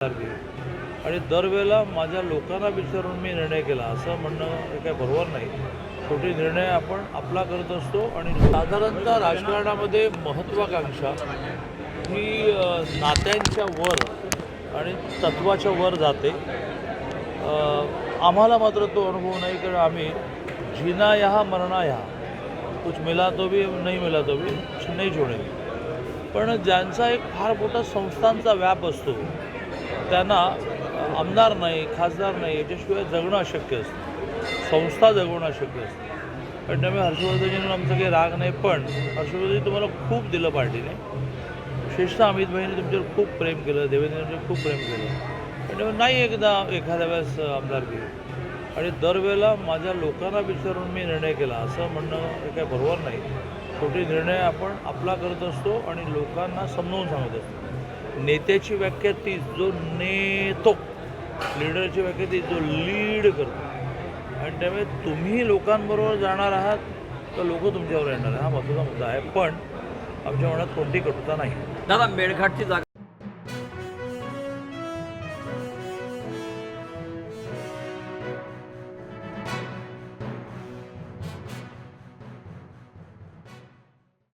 आणि दरवेळेला माझ्या लोकांना विचारून मी निर्णय केला. असं म्हणणं हे काय बरोबर नाही. छोटी निर्णय आपण आपला करत असतो आणि साधारणतः राजकारणामध्ये महत्त्वाकांक्षा ही नात्यांच्या वर आणि तत्वाच्या वर जाते. आम्हाला मात्र तो अनुभव नाही कारण आम्ही जिना या मरणा या कुछ मिला तो भी नाही मिला तो भी नाही छोडेल पण ज्यांचा एक फार मोठा संस्थांचा व्याप असतो त्यांना आमदार नाही खासदार नाही याच्याशिवाय जगणं अशक्य असतं. संस्था जगवणं अशक्य असतं. पण त्यामुळे हर्षवर्धनजींना आमचा काही राग नाही पण हर्षवर्धनजी तुम्हाला खूप दिलं पार्टीने. विशेषतः अमित भाईने तुमच्यावर खूप प्रेम केलं देवेंद्रजींवर खूप प्रेम केलं. पण त्यामुळे नाही एकदा एखाद्या वेळेस आमदार आमदारकी आणि दरवेळेला माझ्या लोकांना विचारून मी निर्णय केला. असं म्हणणं हे काय बरोबर नाही. छोटे निर्णय आपण आपला करत असतो आणि लोकांना समजावून सांगत असतो. नेत्याची व्याख्या ती जो नेतो लीडरची व्याख्या ती जो लीड करतो. आणि त्यामुळे तुम्ही लोकांबरोबर जाणार आहात तर लोक तुमच्यावर येणार हा महत्त्वाचा मुद्दा आहे. पण आमच्या मनात कोणती कटुता नाही. दादा मेळघाटची जागा